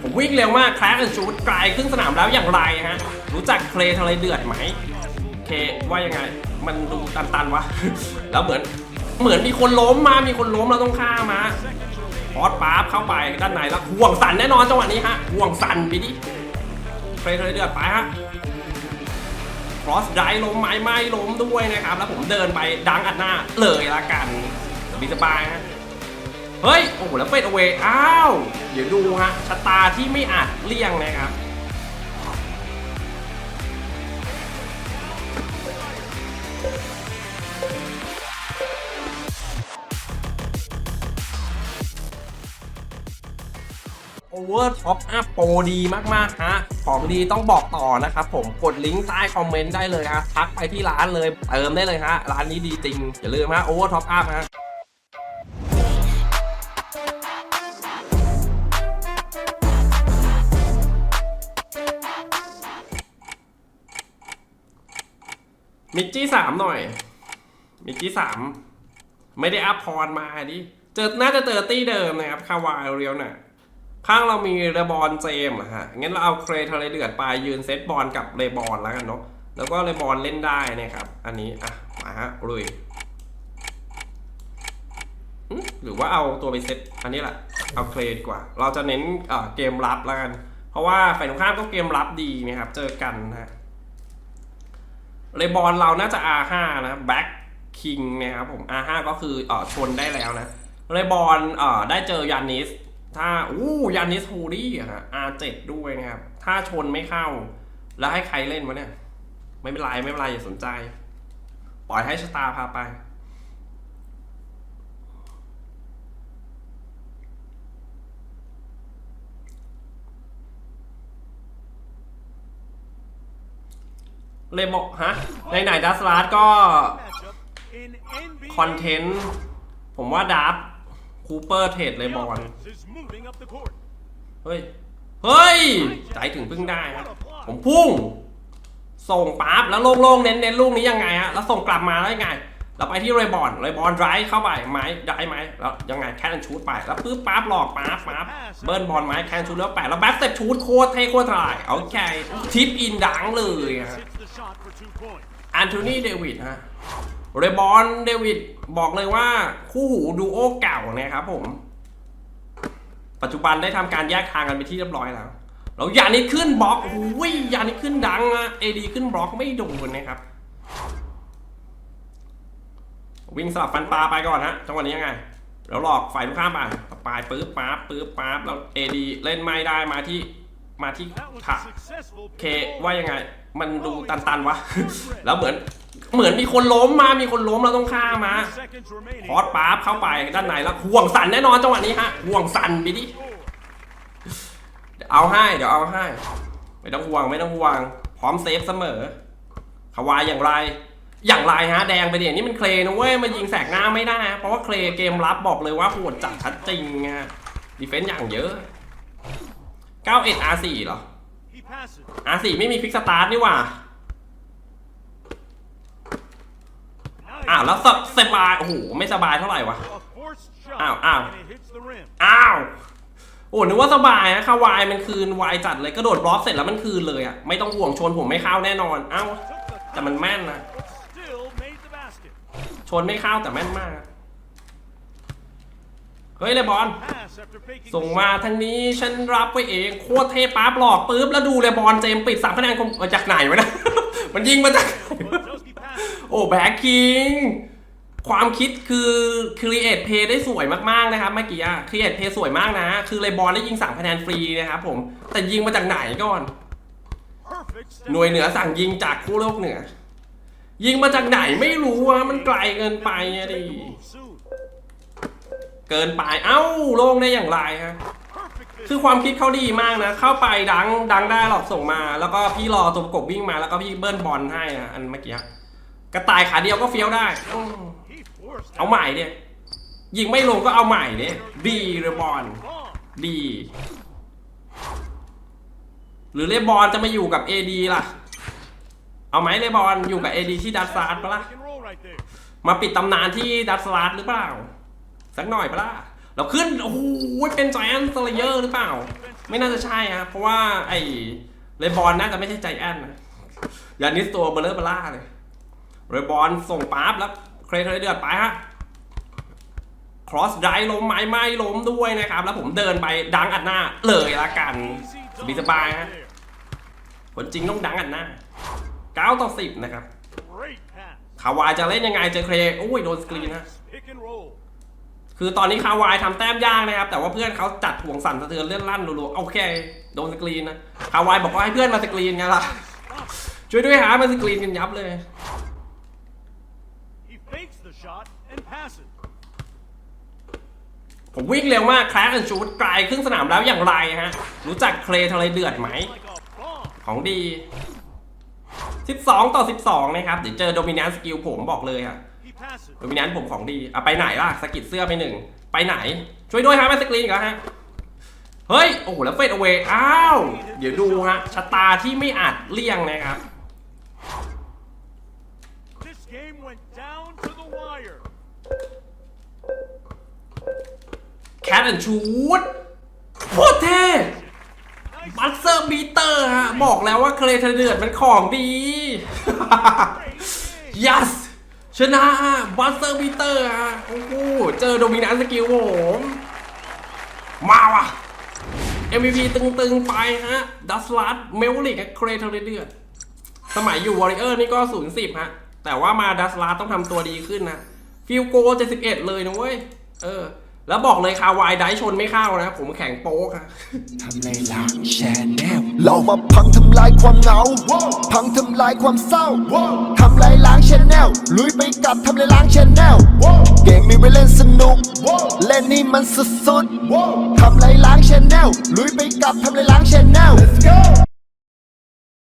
ผมวิ่งเร็วมากแคลชชูดไกลครึ่งสนามแล้วอย่างไรฮะ รู้จักเคลทะเลเดือดไหมเคว่ายังไง มันดูตันๆวะ แล้วเหมือนเหมือนมีคนล้มมา มีคนล้มเราต้องฆ่ามาพอดปาร์เข้าไปด้านในแล้วห่วงสันแน่นอนจังหวะนี้ฮะห่วงสันไปดิเคลทะเลเดือดไปฮะครอสไดล้มไม้ไม่ล้มด้วยนะครับ แล้วผมเดินไปดังอัดหน้าเลยละกันบีสบายฮะ เฮ้ย โอ้โห แล้วเฟดเอา a y อ้าว เดี๋ยวดูฮะชะตาที่ไม่อาจเลี่ยงนะครับโอเวอร์ท็อปอัพโปรดีมากๆฮะ ของดีต้องบอกต่อนะครับผมกดลิงก์ใต้คอมเมนต์ได้เลยฮะทักไปที่ร้านเลย เติมได้เลยฮะ ร้านนี้ดีจริง อย่าลืมฮะโอเวอร์ท็อปอัพฮะ มิกจี้สามหน่อย มิกจี้สามไม่ได้อัพพรมาดิเจอน่าจะเจอตี้เดิมนะครับคาวายเรียวน่ะข้างเรามีเรบอนเจมส์อะฮะงั้นเราเอาเครทะเลเดือดไปยืนเซตบอลกับเรบอนแล้วกันเนาะแล้วก็เรบอนเล่นได้นะครับ อันนี้อะมาฮะลุยหรือว่าเอาตัวไปเซตอันนี้แหละเอาเครดีกว่า เราจะเน้นเกมรับแล้วกัน เพราะว่าฝ่ายตรงข้ามก็เกมรับดีนะครับ เจอกันนะ เลบอลเราน่าจะ R5 นะแบ็คคิงนะครับผม R5 ก็คือเอ่อชนได้แล้วนะเลบอลเอ่อได้เจอยานิส ถ้าอู้ยานิสฮูดี้อะฮะ R7 ด้วยนะครับ ถ้าชนไม่เข้า แล้วให้ใครเล่นวะเนี่ย ไม่เป็นไร ไม่เป็นไรอย่าสนใจ ปล่อยให้ชะตาพาไป เลบอฮะในไหนดัสลาร์ก็คอนเทนต์ผมว่าดับคูเปอร์เทรดเล The บอลเฮ้ย เฮ้ยใจถึงพึ่งได้ครับผมพุ่ง ส่งปั๊บแล้วโล่งๆเน้นเน้นลูกนี้ยังไงฮะแล้วส่งกลับมาแล้วยังไงเราไปที่เรย์บอลเรย์บอลไดร์เข้าไปไม้ได้ไหมแล้วยังไงแค่นชูดไปแล้วปึ๊บปั๊บหลอกปั๊บปั๊บเบิร์นบอลไม้แค่นชูดแล้วแปะแล้วแบ็คเต็ปชูดโคตรเท่โคตรทลายโอเคทิปอินดังเลยฮะ Hits the shot for two points. แอนโทนีเดวิดฮะเรย์บอนเดวิดบอกเลยว่าคู่หูดูโอเก่านะครับผม ปัจจุบันได้ทำการแยกทางกันไปที่เรียบร้อยแล้วแล้วยานิดขึ้นบล็อกโอ้ยยานิดขึ้นดังอะเอดีขึ้นบล็อกไม่โดนนะครับ วิ่งสลับฟันปลาไปก่อนฮะจังหวะนี้ยังไง แล้วหลอกฝ่ายตรงข้ามไปปลายปื๊บป๊าบปื๊บป๊าบแล้วเอดีเล่นไม่ได้มาที่มาที่ That was ถัก a successful เค pick. ว่ายังไง มันดูตันๆวะ แล้วเหมือนเหมือนมีคนล้มมามีคนล้มเราต้องฆ่ามาพอดปาร์เข้าไปด้านในแล้วห่วงสันแน่นอนจังหวะนี้ฮะห่วงสันไปดิเดี๋ยวเอาให้เดี๋ยวเอาให้ไม่ต้องห่วงไม่ต้องห่วง พร้อมเซฟเสมอขวายอย่างไร อย่างไรฮะแดงไปเดี๋ยวนี้มันเคลนะเว้ยมายิงแสกหน้าไม่ได้ฮะเพราะว่าเคลเกมรับบอกเลยว่าโหดจัดชัดจริงฮะดีเฟนซ์อย่างเยอะ 91 R4 เหรอ He passes. R4 ไม่มีฟิกสตาร์ทนี่หว่าอ้าวแล้วสสบายโอ้โหไม่สบายเท่าไหร่วะ A forced shot. Ow, ow. And it hits the rim. อ้าวโอ้นึกว่าสบายนะคาวายมันคืนวายจัดเลยกระโดดบล็อกเสร็จแล้วมันคืนเลยอะไม่ต้องห่วงชนผมไม่เข้าแน่นอนเอ้าแต่มันแม่นนะชนไม่เข้าแต่แม่นมากเฮ้ยเลยบอล ส่ง the มา shot. ทางนี้ฉันรับไว้เองโคตรเทปั๊บหลอกปุ๊บแล้วดูเลยบอลเจมส์ปิดสามคะแนนคมเออจากไหนวะนะ มันยิงมาจาก Wojciechowski passes. โอ้แบ็คคิง ความคิดคือ create play ได้สวยมากๆนะครับเมื่อกี้อะ create play สวยมากนะ คือเลยบอลได้ยิง3คะแนนฟรีนะครับผม แต่ยิงมาจากไหนก่อน Perfect step. หน่วยเหนือสั่งยิงจากคู่โลกเหนือ ยิงมาจากไหนไม่รู้อะมันไกลเกินไปอะดิ เกินไป เอ้าโล่งได้อย่างไรฮะคือความคิดเขาดีมากนะ เข้าไปดังดังได้หรอกส่งมา แล้วก็พี่รอตัวประกบวิ่งมาแล้วก็พี่เบิ้ลบอลให้นะอันเมื่อกี้กระต่ายขาเดียวก็เฟี้ยวได้ เอาใหม่เนี่ยยิงไม่ลงก็เอาใหม่เนี่ยดีเรบอลดี หรือเรบอลจะมาอยู่กับ AD ล่ะ เอาไหมเรบอลอยู่กับ AD ที่ดัตซาร์ดปะล่ะมาปิดตำนานที่ดัตซาร์ดหรือเปล่า สักหน่อยปะล่ะเราขึ้น โอ้โหเป็นใจแอนสเลเยอร์หรือเปล่า ไม่น่าจะใช่ฮะเพราะว่าไอ้เลบอนน่าจะไม่ใช่ใจแอนนะยานิสตัวเบลเลอร์เบล่าเลยเรบอนส่งปั๊บแล้วเครเทเดือดไปฮะครอสไดล้มไม้ไม่ล้มด้วยนะครับ แล้วผมเดินไปดังอัดหน้าเลยละกันสบายสบายฮะผลจริงต้องดังอัดหน้า9ต่อ10 นะครับ Great pass. คาวายจะเล่นยังไงเจอเครโอ้ยโดนสกรีนนะ Pick and roll. คือตอนนี้คาวายทำแต้มยากนะครับ แต่ว่าเพื่อนเขาจัดห่วงสั่นสะเทือนเลื่อนลั่นรัวๆโอเคโดนสกรีนนะคาวายบอกว่าให้เพื่อนมาสกรีนไงล่ะช่วยด้วยหามาสกรีนกันยับเลย He fakes the shot and passes. ผมวิ่งเร็วมากแคลชแอนชูดไกลครึ่งสนามแล้วอย่างไรฮะ รู้จักเคลทะเลเดือดไหม Like a bomb. ของดี 12 ต่อ 12 นะครับ เดี๋ยวเจอโดมิน n นสกิลผมบอกเลยอะ He passes. โดมิน n นผมของดีอะไปไหนล่ะสกิดเสื้อไปหนึ่งไปไหน ช่วยด้วยฮะแม่สกรีนอีกแล้วฮะเฮ้ย โอ้โห แล้วเฟดเอา a y อ้าว เดี๋ยวดูฮะชะตาที่ไม่อาจเลี่ยงนะครับ This game went down to the wire. แคทแอนชูดโคตรเท่ Nice บัตเซอร์บีเตอร์ฮะ บอกแล้วว่าเคลทะเลเดือดมันของดี great game. yes ชนะบัสเตอร์บีเตอร์ฮะโอ้โหเจอโดมินันสกิลผมมาว่ะ MVP ตึงๆ ไปฮะดัสลัดเมลลิกเครเทอร์เดือดสมัยอยู่วอริเออร์นี่ก็0 10ฮะ แต่ว่ามาดัสลัดต้องทำตัวดีขึ้นนะฟิลโก71เอ็ดเลยนะเว้ย เออ แล้วบอกเลยคาวายได้ชนไม่เข้านะ ผมแข็งโป๊กฮะทำในหลังแชนแนลเรามาพังทำลายความเหงา พังทำลายความเศร้าทำลายล้างแชน ลลุยไปกับทำลายล้างชแนลเกมมีไว้เล่นสนุก เล่นนี่มันสุดๆทำลายล้างชแนลลุยไปกับทำลายล้างชแนล